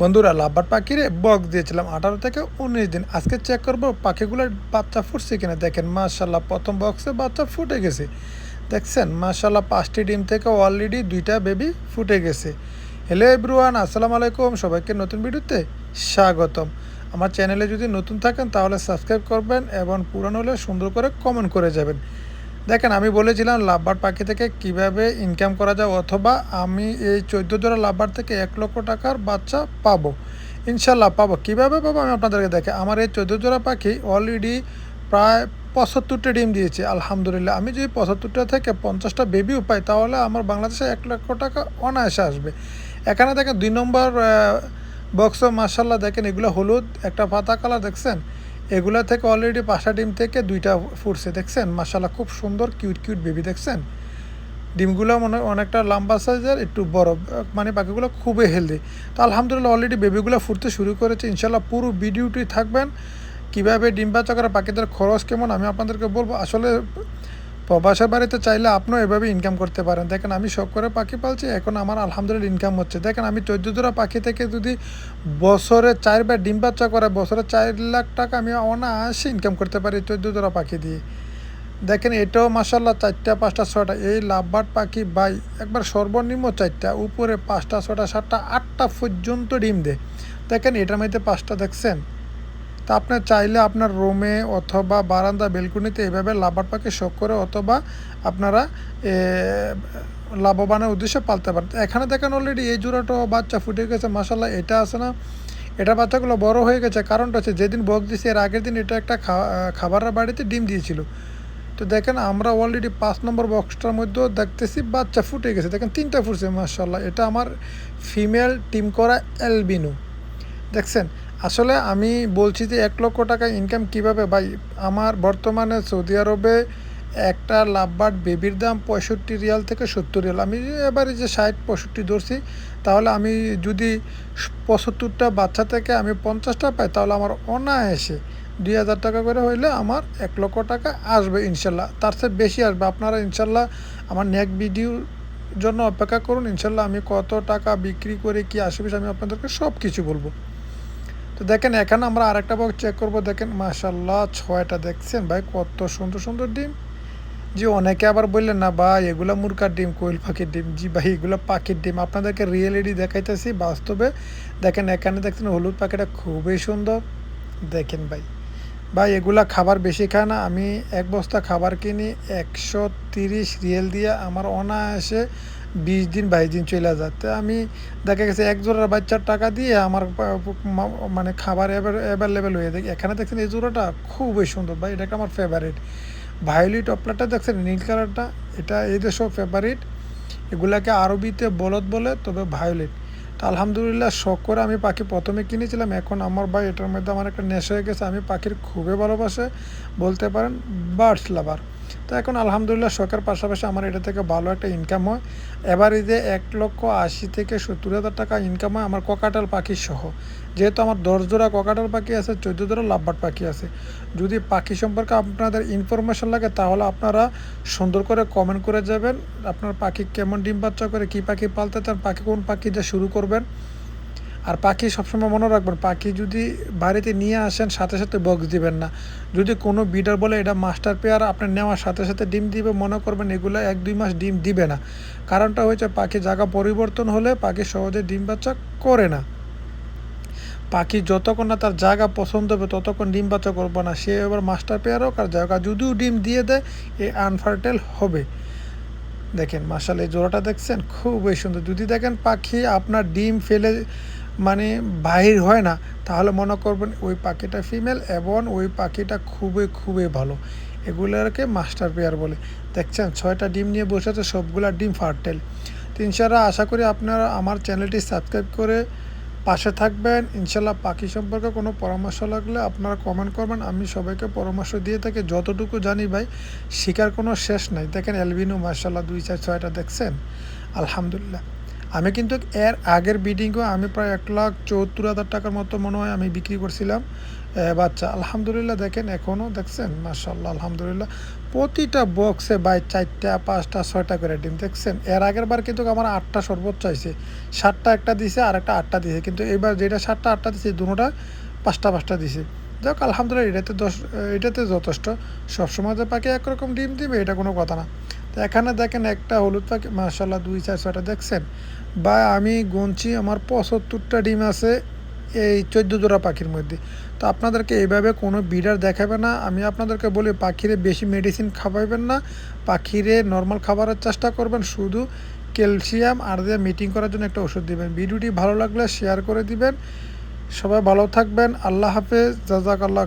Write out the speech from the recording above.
বন্ধুরা, লাভবার পাখিরে বক্স দিয়েছিলাম। আঠারো থেকে উনিশ দিন। আজকে চেক করব পাখিগুলোর বাচ্চা ফুটছে কিনা। দেখেন মাশাল্লাহ প্রথম বক্সে বাচ্চা ফুটে গেছে। দেখছেন মাশাল্লাহ পাঁচটি ডিম থেকে অলরেডি দুইটা বেবি ফুটে গেছে। হ্যালো এভরিওয়ান আসসালামু আলাইকুম। সবাইকে নতুন ভিডিওতে স্বাগতম। আমার চ্যানেলে যদি নতুন থাকেন, তাহলে সাবস্ক্রাইব করবেন এবং পুরানো হলে সুন্দর করে কমেন্ট করে যাবেন। দেখেন, আমি বলেছিলাম লাভবার পাখি থেকে কীভাবে ইনকাম করা যায়, অথবা আমি এই চোদ্দ জোড়া লাভবার থেকে এক লক্ষ টাকার বাচ্চা পাবো। ইনশাল্লাহ পাবো। কীভাবে পাবো আমি আপনাদেরকে দেখে, আমার এই চোদ্দ জোড়া পাখি অলরেডি প্রায় পঁচাত্তরটা ডিম দিয়েছে, আলহামদুলিল্লাহ। আমি যদি পঁচাত্তরটা থেকে পঞ্চাশটা বেবিও পাই, তাহলে আমার বাংলাদেশে এক লক্ষ টাকা অনায়াসে আসবে। এখানে দেখেন, দুই নম্বর বক্স মার্শাল্লাহ দেখেন, এগুলো হলুদ, একটা পাতা কালার দেখছেন? এগুলা থেকে অলরেডি পাঁচটা ডিম থেকে দুইটা ফুটছে দেখছেন? মাসাল্লাহ খুব সুন্দর কিউট কিউট বেবি দেখছেন? ডিমগুলো মনে অনেকটা লম্বা সাইজের একটু বড় মানে বাকিগুলো খুবই হেলদি তো আলহামদুলিল্লাহ অলরেডি বেবিগুলো ফুটতে শুরু করেছে। ইনশাল্লাহ পুরো ভিডিওটি থাকবেন। কীভাবে ডিম বাচ্চা করা পাখিদের খরচ কেমন, আমি আপনাদেরকে বলব। আসলে প্রবাসের বাড়িতে চাইলে আপনিও এভাবে ইনকাম করতে পারেন। দেখেন, আমি শখ করে পাখি পালছি, এখন আমার আলহামদুলিল্লাহ ইনকাম হচ্ছে। দেখেন, আমি চোদ্দ জোড়া পাখি থেকে যদি বছরে চারবার ডিম বাচ্চা করে, বছরে চার লাখ টাকা আমি অনায়াসে ইনকাম করতে পারি চোদ্দ জোড়া পাখি দিয়ে। দেখেন, এটাও মাসাল্লাহ চারটা, পাঁচটা ছটা এই লাভবার্ড পাখি বাই একবার সর্বনিম্ন চারটা, উপরে পাঁচটা ছটা সাতটা, আটটা পর্যন্ত ডিম দেয়। দেখেন, এটার মধ্যে পাঁচটা, দেখছেন? তা আপনার চাইলে আপনার রুমে অথবা বারান্দা বেলকুনিতে এভাবে লাভার পাখি শখ করে অথবা আপনারা লাভবানের উদ্দেশ্যে পালতে পারেন। এখানে দেখেন অলরেডি এই জোড়াটাও বাচ্চা ফুটে গেছে মাসাল্লাহ এটা আছে না? এটা বাচ্চাগুলো বড় হয়ে গেছে। কারণটা হচ্ছে যেদিন বক দিয়েছে এর আগের দিন এটা একটা খাবারের বাড়িতে ডিম দিয়েছিল। তো দেখেন আমরা অলরেডি পাঁচ নম্বর বক্সটার মধ্যেও দেখতেছি বাচ্চা ফুটে গেছে। দেখেন তিনটা ফুটছে মাসাল্লাহ এটা আমার ফিমেল টিম করা এলবিনু দেখছেন? আসলে আমি বলছি যে এক লক্ষ টাকা ইনকাম কীভাবে? ভাই, আমার বর্তমানে সৌদি আরবে একটা লাভবার্ড বেবির দাম পঁয়ষট্টি রিয়াল থেকে সত্তর রিয়াল। আমি এবারে যে ষাট, পঁয়ষট্টি ধরছি। তাহলে আমি যদি পঁচাত্তরটা বাচ্চা থেকে আমি পঞ্চাশটা পাই, তাহলে আমার অনায়াসে দুই হাজার টাকা করে হইলে আমার এক লক্ষ টাকা আসবে ইনশাল্লাহ। তার চেয়ে বেশি আসবে। আপনারা ইনশাল্লাহ আমার নেক ভিডিওর জন্য অপেক্ষা করুন। ইনশাল্লাহ আমি কত টাকা বিক্রি করে কি আসবে, আমি আপনাদেরকে সব কিছু বলব। তো দেখেন, এখানে আমরা আরেকটা বক্স চেক করব। দেখেন মাশাল্লাহ ছয়টা দেখছেন ভাই, কত সুন্দর সুন্দর ডিম। জি, অনেকে আবার বললেন, না ভাই, এগুলো মুরকার ডিম, কোয়েল পাখির ডিম। জি ভাই, এগুলো পাখির ডিম। আপনাদেরকে রিয়েলিটি দেখাইতেছি বাস্তবে। দেখেন, এখানে দেখছেন, হলুদ পাখিটা খুবই সুন্দর। দেখেন ভাই। ভাই, এগুলা খাবার বেশি খায় না। আমি এক বস্তা খাবার কিনি, একশো তিরিশ রিয়েল দিয়ে। আমার অনায়াসে বিশ দিন, বাইশ দিন চলে যাচ্ছে আমি দেখা গেছে এক জোড়ার বাচ্চার টাকা দিয়ে আমার মানে খাবার অ্যাভেলেবেল হয়ে যায়। এখানে দেখছেন এই জোড়াটা খুবই সুন্দর ভাই এটা আমার ফেভারিট ভায়োলিট অপলারটা দেখছেন, নীল কালারটা, এটা এই দেশেও ফেভারিট এগুলাকে আরবিতে বলদ বলে, তবে ভায়োলেট তো আলহামদুলিল্লাহ শখ করে আমি পাখি প্রথমে কিনেছিলাম, এখন আমার ভাই এটার মধ্যে আমার একটা নেশা হয়ে গেছে, আমি পাখির খুবই ভালোবাসে, বলতে পারেন বার্ডস লাভার তো এখন আলহামদুলিল্লাহ শখের পাশাপাশি আমার এটা থেকে ভালো একটা ইনকাম হয়। এবার যে এক লক্ষ আশি থেকে সত্তর হাজার টাকা ইনকাম হয় আমার ককাটাল পাখি সহ। যেহেতু আমার দশ জোড়া ককাটাল পাখি আছে, চোদ্দ জোড়া লাভবাট পাখি আছে। যদি পাখি সম্পর্কে আপনাদের ইনফরমেশন লাগে, তাহলে আপনারা সুন্দর করে কমেন্ট করে যাবেন। আপনার পাখি কেমন ডিম বাচ্চা করে, কী পাখি পালতে চান, পাখি কোন পাখি যা শুরু করবেন। আর পাখি সবসময় মনে রাখবেন, পাখি যদি বাড়িতে নিয়ে আসেন সাথে সাথে বক্স দিবেন না। যদি কোনো বিডার বলে এটা মাস্টার পেয়ার আপনার নেওয়ার সাথে সাথে ডিম দিবে, মনে করবেন এগুলো এক দুই মাস ডিম দিবে না। কারণটা হয়েছে পাখি জায়গা পরিবর্তন হলে পাখি সহজে ডিম বাচ্চা করে না। পাখি যতক্ষণ না তার জায়গা পছন্দ হবে, ততক্ষণ ডিম বাচ্চা করব না। সে এবার মাস্টার পেয়ার হোক আর জায়গা যদিও ডিম দিয়ে দেয়, এ আনফার্টেল হবে। দেখেন মাসাল এই জোড়াটা দেখছেন? খুবই সুন্দর। যদি দেখেন পাখি আপনার ডিম ফেলে মানে বাহির হয় না, তাহলে মনে করবেন ওই পাখিটা ফিমেল এবং ওই পাখিটা খুবই খুবই ভালো। এগুলোকে মাস্টার পেয়ার বলে। দেখছেন, ছয়টা ডিম নিয়ে বসে আছে, সবগুলা ডিম ফার্টেল তো ইনশাল্লাহ আশা করি আপনারা আমার চ্যানেলটি সাবস্ক্রাইব করে পাশে থাকবেন। ইনশাল্লাহ পাখি সম্পর্কে কোনো পরামর্শ লাগলে আপনারা কমেন্ট করবেন। আমি সবাইকে পরামর্শ দিয়ে থাকি। যতটুকু জানি ভাই, শিকার কোনো শেষ নাই। দেখেন এলবিনু মার্শাল্লাহ দুই চার ছয়টা দেখছেন? আলহামদুলিল্লাহ। আমি কিন্তু এর আগের বিডিংও আমি প্রায় এক লাখ চুয়াত্তর হাজার টাকার মতো মনে হয় আমি বিক্রি করছিলাম। বাচ্চা, আলহামদুলিল্লাহ দেখেন এখনও দেখছেন? মার্শাল্লাহ আলহামদুলিল্লাহ। প্রতিটা বক্সে বাই চারটা, পাঁচটা, ছয়টা করে ডিম, দেখছেন? এর আগের বার কিন্তু আমার আটটা সর্বোচ্চ চাইছে সাতটা একটা দিছে, আর একটা আটটা দিছে। কিন্তু এবার যেটা সাতটা, আটটা দিছে দুটোটা পাঁচটা পাঁচটা দিছে। যাক, আলহামদুলিল্লাহ, এটাতে দশ, এটাতে যথেষ্ট। সবসময় যে পাখি একরকম ডিম দিবে, এটা কোনো কথা না। এখানে দেখেন একটা হলুদ পাখি মার্শাল্লাহ দুই চার ছয়টা দেখছেন। বা আমি গুনছি, আমার পঁচাত্তরটা ডিম আছে এই চোদ্দ জোড়া পাখির মধ্যে। তো আপনাদেরকে এইভাবে কোনো বিডার দেখাবে না, আমি আপনাদেরকে বলি পাখিরে বেশি মেডিসিন খাওয়াইবেন না, পাখিরে নর্মাল খাবারের চেষ্টা করবেন, শুধু ক্যালসিয়াম আর দিয়ে মিটিং করার জন্য একটা ওষুধ দিবেন। ভিডিওটি ভালো লাগলে শেয়ার করে দিবেন। সবাই ভালো থাকবেন, আল্লাহ হাফেজ জাজাক আল্লাহ